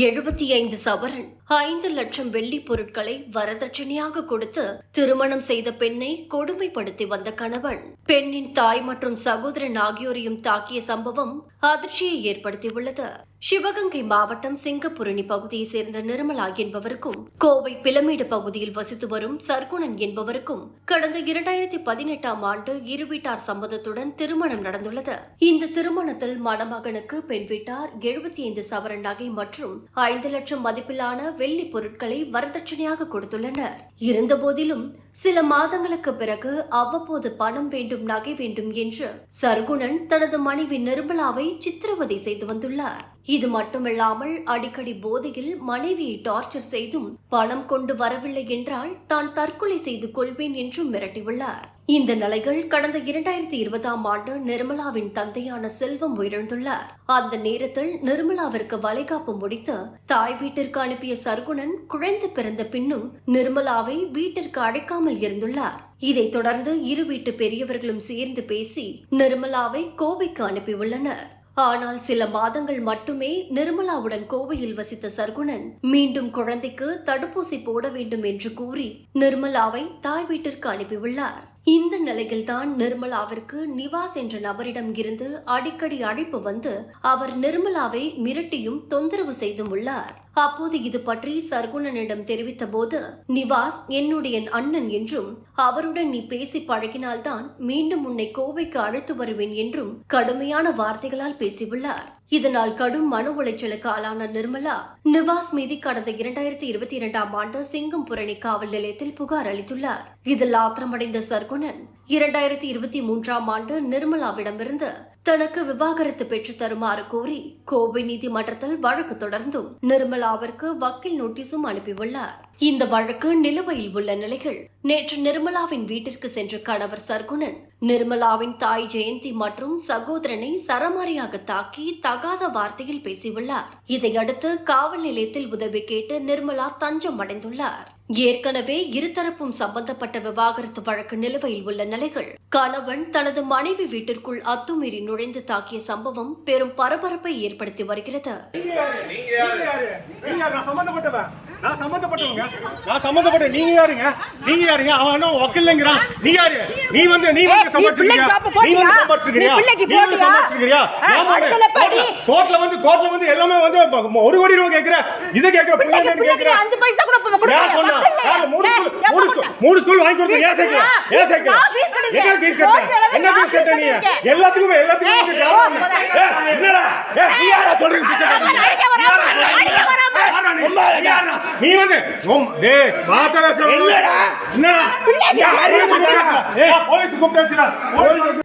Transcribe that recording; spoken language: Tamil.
எழுபத்தி ஐந்து சவரன். ஐந்து லட்சம் வெள்ளி பொருட்களை வரதட்சணையாக கொடுத்து திருமணம் செய்த பெண்ணை கொடுமைப்படுத்தி வந்த கணவன். பெண்ணின் தாய் மற்றும் சகோதரன் ஆகியோரையும் தாக்கிய சம்பவம் அதிர்ச்சியை ஏற்படுத்தியுள்ளது. சிவகங்கை மாவட்டம் சிங்கப்புரணி பகுதியைச் சேர்ந்த நிர்மலா என்பவருக்கும் கோவை பிளமேடு பகுதியில் வசித்து வரும் சர்க்குணன் என்பவருக்கும் கடந்த இரண்டாயிரத்தி பதினெட்டாம் ஆண்டு இரு வீட்டார் சம்மதத்துடன் திருமணம் நடந்துள்ளது. இந்த திருமணத்தில் மணமகனுக்கு பெண் வீட்டார் எழுபத்தி ஐந்து சவரன் நகை மற்றும் ஐந்து லட்சம் மதிப்பிலான வெள்ளி பொருட்களை வரதட்சணையாக கொடுத்துள்ளனர். இருந்தபோதிலும் சில மாதங்களுக்கு பிறகு அவ்வப்போது பணம் வேண்டும் நகை வேண்டும் என்று சர்க்குணன் தனது மனைவி நிர்மலாவை சித்திரவதை செய்து வந்துள்ளார். இது மட்டுமில்லாமல் அடிக்கடி போதையில் மனைவியை டார்ச்சர் செய்தும் பணம் கொண்டு வரவில்லை என்றால் தான் தற்கொலை செய்து கொள்வேன் என்றும் மிரட்டியுள்ளார். இந்த நிலைகள் கடந்த இரண்டாயிரத்தி இருபதாம் ஆண்டு நிர்மலாவின் தந்தையான செல்வம் உயிரிழந்துள்ளார். அந்த நேரத்தில் நிர்மலாவிற்கு வளைகாப்பு முடித்து தாய் வீட்டிற்கு அனுப்பிய சர்க்குணன் குழந்தை பிறந்த பின்னும் நிர்மலாவை வீட்டிற்கு அழைக்காமல் இருந்துள்ளார். இதைத் தொடர்ந்து இரு வீட்டு பெரியவர்களும் சேர்ந்து பேசி நிர்மலாவை கோவைக்கு அனுப்பியுள்ளனர். ஆனால் சில மாதங்கள் மட்டுமே நிர்மலாவுடன் கோவையில் வசித்த சர்க்குணன் மீண்டும் குழந்தைக்கு தடுப்பூசி போட வேண்டும் என்று கூறி நிர்மலாவை தாய் வீட்டிற்கு அனுப்பியுள்ளார். இந்த நிலையில்தான் நிர்மலாவிற்கு நிவாஸ் என்ற நபரிடம் இருந்து அடிக்கடி அழைப்பு வந்து அவர் நிர்மலாவை மிரட்டியும் தொந்தரவு செய்தும் உள்ளார். அப்போது இது பற்றி சர்க்குணனிடம் தெரிவித்த போது நிவாஸ் என்னுடைய அண்ணன் என்றும் அவருடன் நீ பேசி பழகினால்தான் மீண்டும் உன்னை கோவைக்கு அழைத்து வருவேன் என்றும் கடுமையான வார்த்தைகளால் பேசியுள்ளார். இதனால் கடும் மன உளைச்சலுக்கு ஆளான நிர்மலா நிவாஸ் மீது கடந்த இரண்டாயிரத்தி இருபத்தி இரண்டாம் ஆண்டு சிங்கம்புரணி காவல் நிலையத்தில் புகார் அளித்துள்ளார். இதில் ஆத்திரமடைந்த சர்க்குணன் இரண்டாயிரத்தி இருபத்தி மூன்றாம் ஆண்டு நிர்மலாவிடமிருந்து தனக்கு விவாகரத்து பெற்று தருமாறு கோரி கோவை நீதிமன்றத்தில் வழக்கு தொடர்ந்தும் நிர்மலாவிற்கு வக்கீல் நோட்டீஸும் அனுப்பியுள்ளார். இந்த வழக்கு நிலுவையில் உள்ள நிலையில் நேற்று நிர்மலாவின் வீட்டிற்கு சென்ற கணவர் சர்க்குணன் நிர்மலாவின் தாய் ஜெயந்தி மற்றும் சகோதரனை சரமாரியாக தாக்கி தகாத வார்த்தையில் பேசியுள்ளார். இதையடுத்து காவல் நிலையத்தில் உதவி கேட்டு நிர்மலா தஞ்சம் அடைந்துள்ளார். ஏற்கனவே இருதரப்பும் சம்பந்தப்பட்ட விவாகரத்து வழக்கு நிலுவையில் உள்ள நிலைகள். கணவன் தனது மனைவி வீட்டிற்குள் அத்துமீறி நுழைந்து தாக்கிய சம்பவம் பெரும் பரபரப்பை ஏற்படுத்தி வருகிறது. நான் சம்பந்தப்பட்டவன். நான் சம்பந்தப்பட்ட நீங்க யாருங்க? நீங்க யாருங்க? அவன் என்ன வக்கீல்ங்கிறான். நீ யாரு? நீ வந்து நீ வந்து சாப்பு நீ வந்து நீ நீ வந்து. கோர்ட்ல- கோர்ட்ல வந்து கோர்ட்ல வந்து எல்லாமே வந்து ஒரு கோடி ரூபாய் கேக்குற. இதை கேக்குற பிள்ளை பிள்ளைக்கு என்னன்னு பிள்ளைக்கு கேக்குற. அஞ்சு பைசா கூட? மூணு ஸ்கூல் மூணு? ஸ்கூல் மூணு ஸ்கூல் வாங்கி கொடுத்து ஏன் சேர்க்கல ஃபீஸ் ஏன் கட்டிருக்கேன். என்ன ஃபீஸ் கட்ட கோர்ட்ல என்ன ஃபீஸ் கட்ட நீ. எல்லாத்துக்குமே எல்லாத்துக்குமே ஏய், ஃபீஸ் யாரா போடா. ஏய், என்னடா ஏய், நீ யாரா சொல்றீங்க ஃபீஸ் கட்ட அடிக்க வராம, அடிக்க வராம. நீ வந்து டேய் மாத்தல என்னடா? என்னடா போலீஸ் கூப்பிட்டாச்சுடா போலீஸ்